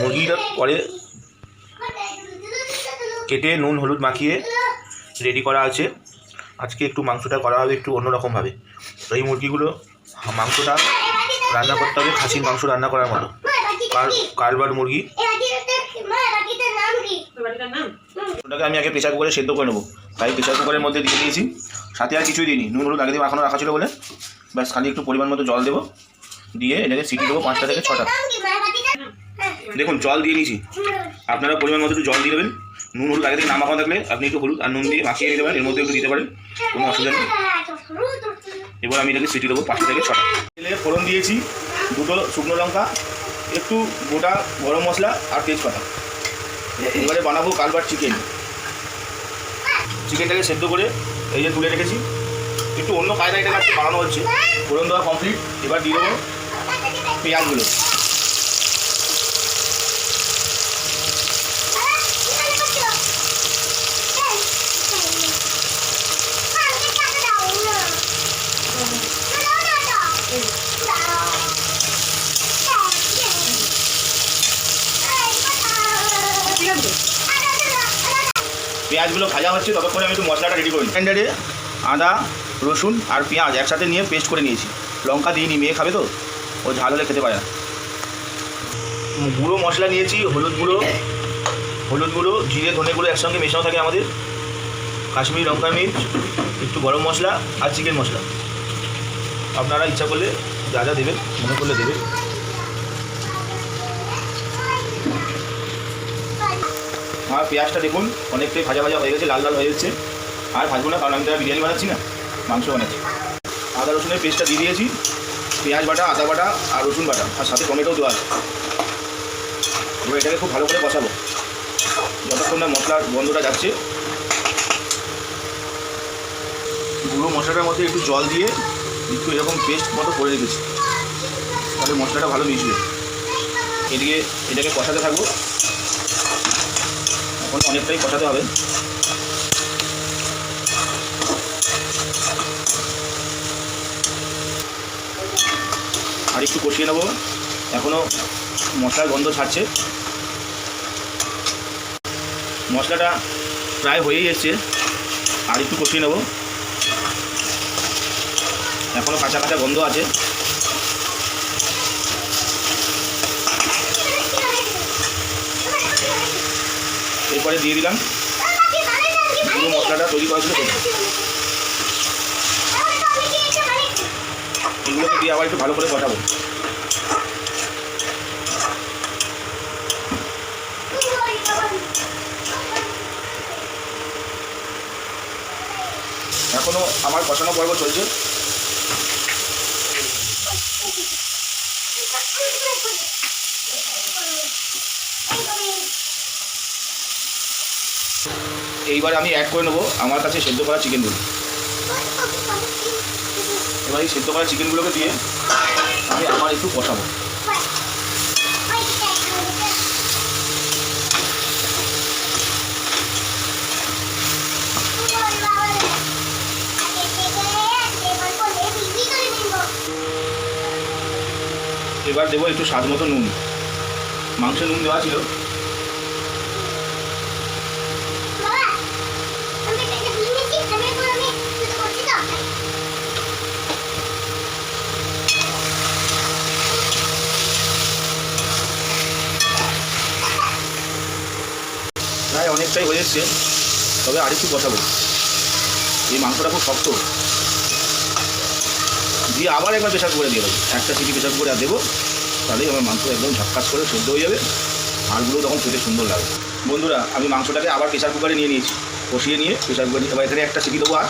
মুরগিটা পরে কেটে নুন, হলুদ মাখিয়ে রেডি করা আছে। আজকে একটু মাংসটা করা হবে একটু অন্যরকমভাবে। তো এই মুরগিগুলো মাংসটা রান্না করতে হবে, খাসির মাংস রান্না করার মতো। কার কারবার মুরগি। ওটাকে আমি আগে প্রেশার কুকারে সেদ্ধ করে নেব। তাই প্রেশার কুকারের মধ্যে দিয়ে দিয়েছি। সাথে আর কিছুই দিইনি। নুন, হলুদ আগে দিয়ে এখনও রাখা ছিল বলে। ব্যাস খালি একটু পরিমাণ মতো জল দেবো। দিয়ে এটাকে সিটি দেবো পাঁচটা থেকে ছটা। দেখুন, জল দিয়ে নিয়েছি। আপনারা পরিমাণ মতো একটু জল দিয়ে দেবেন নুন হলুদ আগে থেকে না মাখানো থাকলে আপনি একটু হলুদ আর নুন দিয়ে মাখিয়ে নিতে পারেন। এর মধ্যে একটু দিতে পারেন। কোনো অসুবিধা নেই। এবার আমি এটাকে সিটি দেবো পাঁচটা থেকে ছটা। তেলে ফোড়ন দিয়েছি, দুটো শুকনো লঙ্কা, একটু গোটা গরম মশলা আর তেজপাতা। এবারে বানাবো কালবার চিকেন। চিকেনটাকে সেদ্ধ করে এই যে তুলে রেখেছি। একটু অন্য কায়দা এটা বানানো হচ্ছে। ফোড়ন দেওয়া কমপ্লিট এবার দিয়ে দেবো পেঁয়াজগুলো। পেঁয়াজগুলো ভাজা হচ্ছে, ততক্ষণে আমি একটু মশলাটা রেডি করি ব্লেন্ডারে আদা, রসুন আর পেঁয়াজ একসাথে নিয়ে পেস্ট করে নিয়েছি। লঙ্কা দিইনি, মেয়ে খাবে তো? ও ঝাল হলে খেতে পারে না। গুঁড়ো মশলা নিয়েছি, হলুদ গুঁড়ো। হলুদ গুঁড়ো, জিরে, ধনে গুঁড়ো একসঙ্গে মেশানো থাকে আমাদের। কাশ্মীরি লঙ্কা মির্চ, একটু গরম মশলা আর চিকেন মশলা। আপনারা ইচ্ছা করলে যা যা দেবেন, মনে করলে দেবেন। আর পেঁয়াজটা দেখুন, অনেকটাই ভাজা ভাজা হয়ে গেছে, লাল লাল হয়ে যাচ্ছে। আর ভাজবো না, কারণ আমি তো আর বিরিয়ানি বানাচ্ছি না, মাংস বানাচ্ছি। আদা রসুনের পেস্টটা দিয়ে দিয়েছি, পেঁয়াজ বাটা, আদা বাটা আর রসুন বাটা, আর সাথে টমেটো দেওয়া আছে। এটাকে খুব ভালো করে বসাবো যতক্ষণ না মশলার গন্ধটা যাচ্ছে। গুঁড়ো মশলাটার মধ্যে একটু জল দিয়ে একটু এরকম পেস্ট মতো করে রেখেছি। তাহলে মশলাটা ভালো মিশবে। এদিকে এটাকে কষাতে থাকব। এখন অনেকটাই কষাতে হবে। আর একটু কষিয়ে নেব। এখনও মশলার গন্ধ ছাড়ছে। মশলাটা প্রায় হয়েই এসছে। আর একটু কষিয়ে নেব। এখনও কাঁচা কাঁচা গন্ধ আছে। এরপরে দিয়ে দিলাম। পুরো মশলাটা তৈরি করা ছিল। এগুলোকে দিয়ে আবার একটু ভালো করে কষাবো। এখনও আমার কষানো পর্ব চলছে। এইবার আমি অ্যাড করে নেব। আমার কাছে সেদ্ধ করা চিকেনগুলো এবার এই সেদ্ধ করা চিকেনগুলোকে দিয়ে আমি আমার একটু কষাবো। এবার দেবো একটু স্বাদ মতো নুন। মাংসের নুন দেওয়া ছিল। প্রায় অনেকটাই হয়ে এসছে, তবে আর একটু কষাবো এই মাংসটা খুব শক্ত। দিয়ে আবার একবার প্রেশার করে দিয়ে দেবো। একটা সিটি প্রেশার করে দেবো, তাহলেই আমার মাংস একদম ঝাক্কাস করে সেদ্ধ হয়ে যাবে হাড়গুলো তখন খেতে সুন্দর লাগবে বন্ধুরা, আমি মাংসটাকে আবার প্রেশার কুকারে নিয়ে নিয়েছি, কষিয়ে নিয়ে প্রেশার কুকারে এবার এখানে একটা সিটি দেবো আর।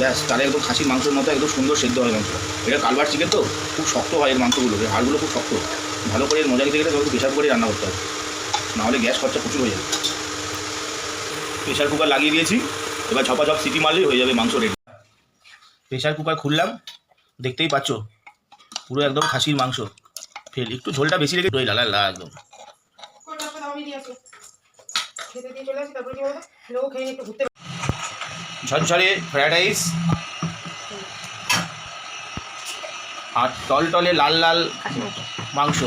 ব্যাস, তাহলে একদম খাসির মাংসের মতো একদম সুন্দর সেদ্ধ হয় মাংসটা। এটা কালবার চিকেন তো, খুব শক্ত হয় এর মাংসগুলো এর হাড়গুলো খুব শক্ত। ভালো করে এর মজা নিতে গেলে তবে প্রেশার কুকারে রান্না করতে হবে। নাহলে গ্যাস খরচা প্রচুর হয়ে যাবে। প্রেশার কুকার লাগিয়ে দিয়েছি। এবার ঝপা ঝপ সিটি মারলেই হয়ে যাবে মাংস রেডি প্রেশার কুকার খুললাম দেখতেই পাচ্ছ পুরো একদম খাসির মাংস। ফেল একটু ঝোলটা বেশি রেখে দই লালা লা একদম। ঝরঝরে ফ্রায়েড রাইস আর টল টলে লাল লাল মাংস।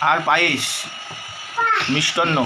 আর পায়েস মিষ্টান্ন।